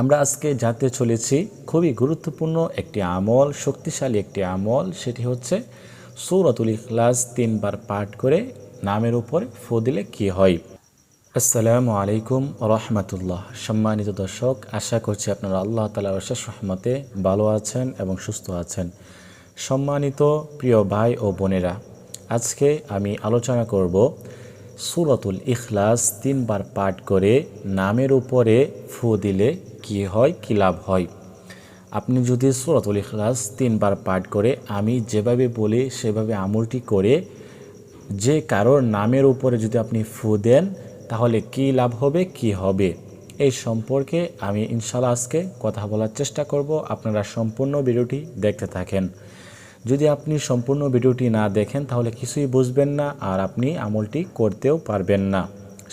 আমরা আজকে জানতে চলেছি খুবই গুরুত্বপূর্ণ একটি আমল, শক্তিশালী একটি আমল, সেটি হচ্ছে সৌরাতুল ইখলাস তিনবার পাঠ করে নামের উপরে ফু দিলে কী হয়। আসসালামু আলাইকুম রহমতুল্লাহ। সম্মানিত দর্শক, আশা করছি আপনারা আল্লাহ তালা অশেষ রহমতে ভালো আছেন এবং সুস্থ আছেন। সম্মানিত প্রিয় ভাই ও বোনেরা, আজকে আমি আলোচনা করব সুরতুল ইখলাস তিনবার পাঠ করে নামের উপরে ফু দিলে কি হয়, কী লাভ হয়? আপনি যদি সুরতুল ইখলাস তিনবার পাঠ করে, আমি যেভাবে বলি সেভাবে আমলটি করে, যে কারোর নামের উপরে যদি আপনি ফু দেন, তাহলে কি লাভ হবে, কি হবে? এই সম্পর্কে আমি ইনশাল্লাহ আজকে কথা বলার চেষ্টা করব। আপনারা সম্পূর্ণ ভিডিওটি দেখতে থাকেন। যদি আপনি সম্পূর্ণ ভিডিওটি না দেখেন, তাহলে কিছুই বুঝবেন না আর আপনি আমলটি করতেও পারবেন না।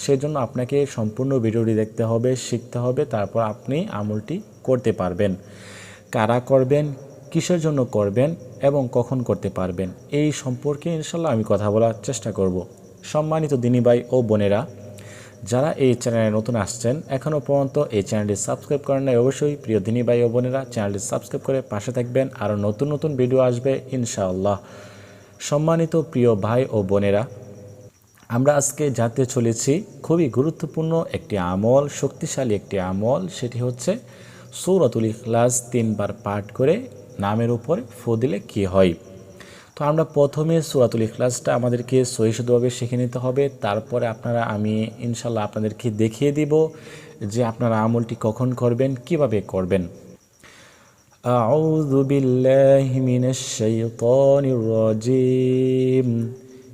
সেজন্য আপনাকে সম্পূর্ণ ভিডিওটি দেখতে হবে, শিখতে হবে, তারপর আপনি আমলটি করতে পারবেন। কারা করবেন, কিসের জন্য করবেন এবং কখন করতে পারবেন, এই সম্পর্কে ইনশাল্লাহ আমি কথা বলার চেষ্টা করব। সম্মানিত দিনী ভাই ও বোনেরা, যারা এই চ্যানেলে নতুন আসছেন এখনও পর্যন্ত এই চ্যানেলটি সাবস্ক্রাইব করেন নাই, অবশ্যই প্রিয় দিনী ভাই ও বোনেরা, চ্যানেলটি সাবস্ক্রাইব করে পাশে থাকবেন, আরও নতুন নতুন ভিডিও আসবে ইনশাআল্লাহ। সম্মানিত প্রিয় ভাই ও বোনেরা আমরা আজকে জানতে চলেছি খুবই গুরুত্বপূর্ণ একটি আমল শক্তিশালী একটি আমল সেটি হচ্ছে সৌরাতুল ইখলাস তিনবার পাঠ করে নামের উপরে ফু দিলে কী হয় তো আমরা প্রথমে সুরাতুল ইখলাসটা আমাদেরকে সহিষ্ণুভাবে শিখে নিতে হবে তারপরে আপনারা আমি ইনশাল্লাহ আপনাদেরকে দেখিয়ে দিব যে আপনারা আমলটি কখন করবেন কিভাবে করবেন أعوذ بالله من الشيطان الرجيم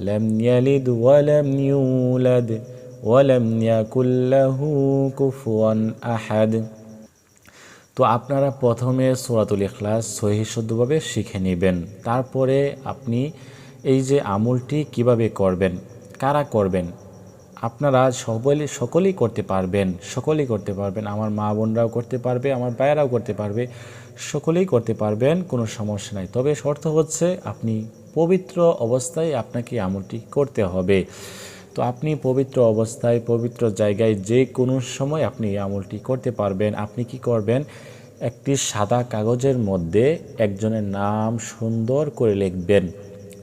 لم يلد ولم يولد ولم يكن له كفوا أحد তো আপনারা প্রথমে সোরাতুল ইখলাস সহি শুদ্ধভাবে শিখে নেবেন তারপরে আপনি এই যে আমলটি কিভাবে করবেন কারা করবেন আপনারা সকলে সকলেই করতে পারবেন সকলেই করতে পারবেন আমার মা বোনরাও করতে পারবে আমার ভাইয়েরাও করতে পারবে সকলেই করতে পারবেন কোনো সমস্যা নাই তবে শর্ত হচ্ছে আপনি পবিত্র অবস্থায় আপনাকে আমলটি করতে হবে। তো আপনি পবিত্র অবস্থায়, পবিত্র জায়গায় যে কোনো সময় আপনি আমলটি করতে পারবেন। আপনি কি করবেন? একটি সাদা কাগজের মধ্যে একজনের নাম সুন্দর করে লিখবেন।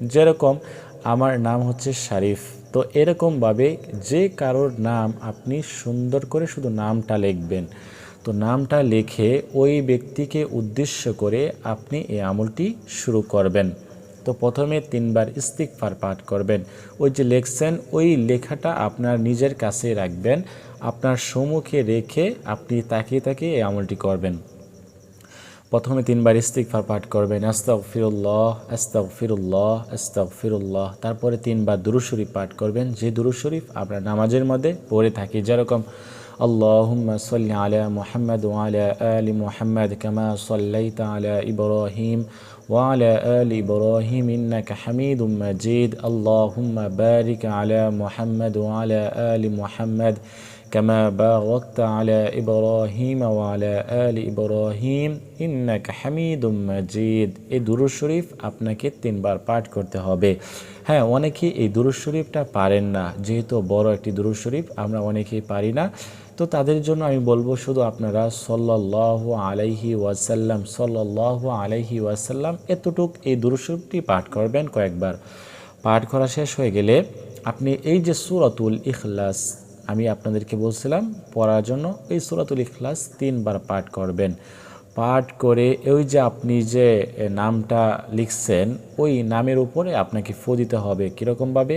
যেরকম, আমার নাম হচ্ছে শারিফ। তো এরকমভাবে যে কারোর নাম আপনি সুন্দর করে শুধু নামটা লিখবেন। তো নামটা লিখে ওই ব্যক্তিকে উদ্দেশ্য করে আপনি এই আমলটি শুরু করবেন। তো প্রথমে তিনবার ইস্তিকফার পাঠ করবেন ওই যে লেখছেন ওই লেখাটা আপনার নিজের কাছে রাখবেন আপনার সম্মুখে রেখে আপনি তাকিয়ে তাকিয়ে এই আমলটি করবেন প্রথমে তিনবার ইস্তিকফার পাঠ করবেন আস্তাক ফিরুল্লাহ আস্তাক ফিরুল্লাহ আস্তাক ফিরুল্লাহ তারপরে তিনবার দুরুশরীফ পাঠ করবেন যে দুরুশরীফ আমরা নামাজের মধ্যে পড়ে থাকি যেরকম اللهم صل على محمد وعلى آل محمد كما صليت على إبراهيم وعلى آل إبراهيم إنك حميد مجيد اللهم بارك على محمد وعلى آل محمد كما باركت على إبراهيم وعلى آل إبراهيم إنك حميد مجيد এই দুরুদ শরীফ আপনাকে তিনবার পাঠ করতে হবে হ্যাঁ অনেকেই এই দুরুদ শরীফটা পারেন না যেহেতু বড় একটি দুরুদ শরীফ আমরা অনেকেই পারি না তো তাদের জন্য আমি বলব শুধু আপনারা সল্লাহ আলাইহি ওয়াসাল্লাম সল্লাহ আলাইহি ওয়াসাল্লাম এতটুক এই দুরুদ পাঠ করবেন কয়েকবার। পাঠ করা শেষ হয়ে গেলে আপনি এই যে সুরাতুল ইখলাস, আমি আপনাদেরকে বলছিলাম, পড়ার জন্য এই সুরাতুল ইখলাস তিনবার পাঠ করবেন। পাঠ করে ওই যে আপনি যে নামটা লিখছেন, ওই নামের উপরে আপনাকে ফো দিতে হবে। কীরকমভাবে?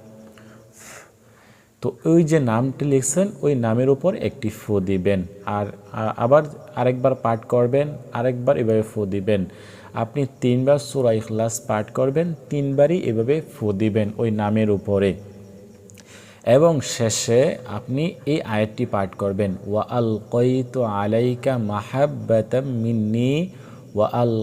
তো ওই যে নামটি লিখছেন, ওই নামের উপর একটি ফু দিবেন। আর আবার আরেকবার পাঠ করবেন, আরেকবার এভাবে ফু দিবেন। আপনি তিনবার সুরা ইখলাস পাঠ করবেন, তিনবারই এভাবে ফু দিবেন ওই নামের উপরে। এবং শেষে আপনি এই আয়াতটি পাঠ করবেন, ওয়া আল কইতু আলাইকা মাহাব্বাতাম মিন্নি ওয়া আল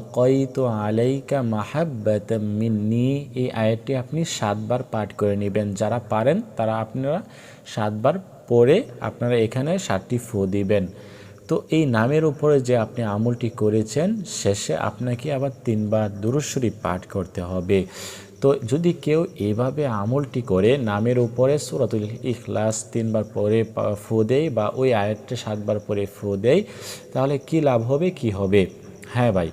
আলাইকা মাহাব্বাতাম মিন্নি এই আয়াতটি আপনি সাতবার পাঠ করে নেবেন। যারা পারেন, তারা আপনারা সাতবার পড়ে আপনারা এখানে সাতটি ফু দিবেন। তো এই নামের উপরে যে আপনি আমলটি করেছেন, শেষে আপনাকে আবার তিনবার দুরুশ্বরী পাঠ করতে হবে। তো যদি কেউ এভাবে আমলটি করে, নামের উপরে সুরাতুল ইখলাস তিনবার পরে ফু দেয় বা ওই আয়াতটা সাতবার পরে ফু দেয়, তাহলে কি লাভ হবে, কি হবে? হ্যাঁ ভাই,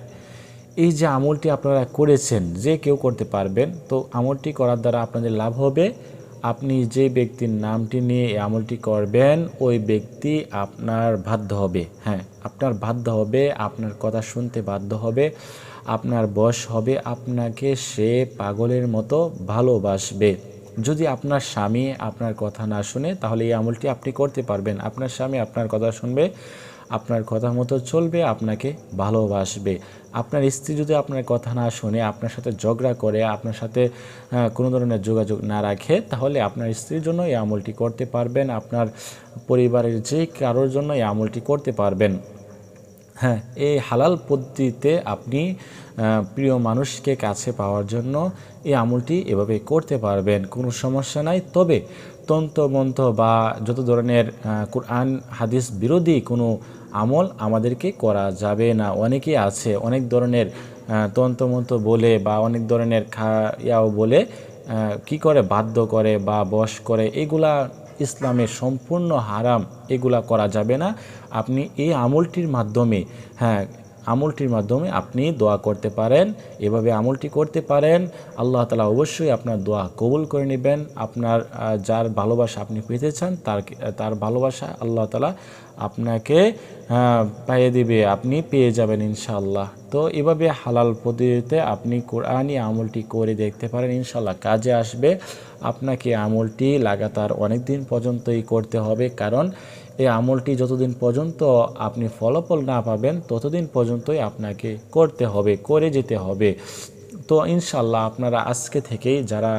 এই যে আমলটি আপনারা করেছেন, যে কেউ করতে পারবেন, তো আমলটি করার দ্বারা আপনাদের লাভ হবে। আপনি যে ব্যক্তির নামটি নিয়ে এই আমলটি করবেন, ওই ব্যক্তি আপনার বাধ্য হবে। হ্যাঁ আপনার বাধ্য হবে, আপনার কথা শুনতে বাধ্য হবে, আপনার বয়স হবে, আপনাকে সে পাগলের মতো ভালোবাসবে। যদি আপনার স্বামী আপনার কথা না শুনে, তাহলে এই আমলটি আপনি করতে পারবেন। আপনার স্বামী আপনার কথা শুনবে আপনার কথা মতো চলবে, আপনাকে ভালোবাসবে। আপনার স্ত্রী যদি আপনার কথা না শুনে, আপনার সাথে ঝগড়া করে, আপনার সাথে কোনো ধরনের যোগাযোগ না রাখে, তাহলে আপনার স্ত্রীর জন্য এই আমলটি করতে পারবেন, আপনার পরিবারের যে কারোর জন্য এই আমলটি করতে পারবেন। হ্যাঁ এই হালাল পদ্ধতিতে আপনি প্রিয় মানুষকে কাছে পাওয়ার জন্য এই আমলটি এভাবে করতে পারবেন, কোনো সমস্যা নাই। তবে তন্ত্রমন্ত্র বা যত ধরনের কোরআন, হাদিস বিরোধী কোনো আমল আমাদেরকে করা যাবে না। অনেকে আছে, অনেক ধরনের তন্ত্রমন্ত্র বলে বা অনেক ধরনের খা ইয়াও বলে কি করে বাধ্য করে বা বশ করে, এগুলা ইসলামের সম্পূর্ণ হারাম, এগুলা করা যাবে না। আপনি এই আমলটির মাধ্যমে হ্যাঁ আমলটির মাধ্যমে আপনি দোয়া করতে পারেন। এভাবে আমলটি করতে পারেন। আল্লাহ তালা অবশ্যই আপনার দোয়া কবুল করে নেবেন। আপনার যার ভালোবাসা আপনি পেতে চান, তার তার ভালোবাসা আল্লাহ তালা আপনাকে পাইয়ে দিবে, আপনি পেয়ে যাবেন ইনশাআল্লাহ। তো এভাবে হালাল পদ্ধতিতে আপনি কোরআনই আমলটি করে দেখতে পারেন ইনশাল্লাহ কাজে আসবে। আপনাকে আমলটি লাগাতার অনেক দিন পর্যন্তই করতে হবে। কারণ এই আমলটি যতদিন পর্যন্ত আপনি ফলাফল না পাবেন, ততদিন পর্যন্তই আপনাকে করতে হবে, করে যেতে হবে। তো ইনশাল্লাহ আপনারা আজকে থেকেই যারা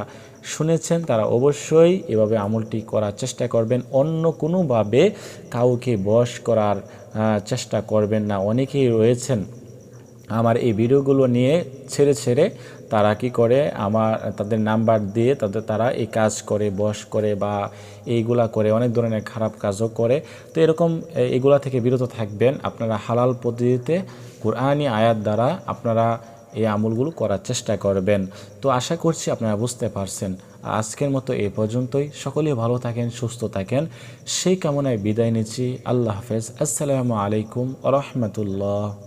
শুনেছেন, তারা অবশ্যই এভাবে আমলটি করার চেষ্টা করবেন। অন্য কোনোভাবে কাউকে বশ করার চেষ্টা করবেন না। অনেকেই রয়েছেন আমার এই ভিডিওগুলো নিয়ে ছেড়ে ছেড়ে তারা কি করে আমার, তাদের নাম্বার দিয়ে তাদের তারা এই কাজ করে, বস করে বা এইগুলা করে, অনেক ধরনের খারাপ কাজও করে। তো এরকম এগুলা থেকে বিরত থাকবেন। আপনারা হালাল পদ্ধতিতে কোরআনি আয়াত দ্বারা আপনারা এই আমলগুলো করার চেষ্টা করবেন। তো আশা করছি আপনারা বুঝতে পারছেন। আজকের মতো এ পর্যন্তই। সকলেই ভালো থাকেন, সুস্থ থাকেন। সেই কামনায় বিদায় নিচ্ছি। আল্লাহ হাফেজ। আসসালামু আলাইকুম রহমতুল্লাহ।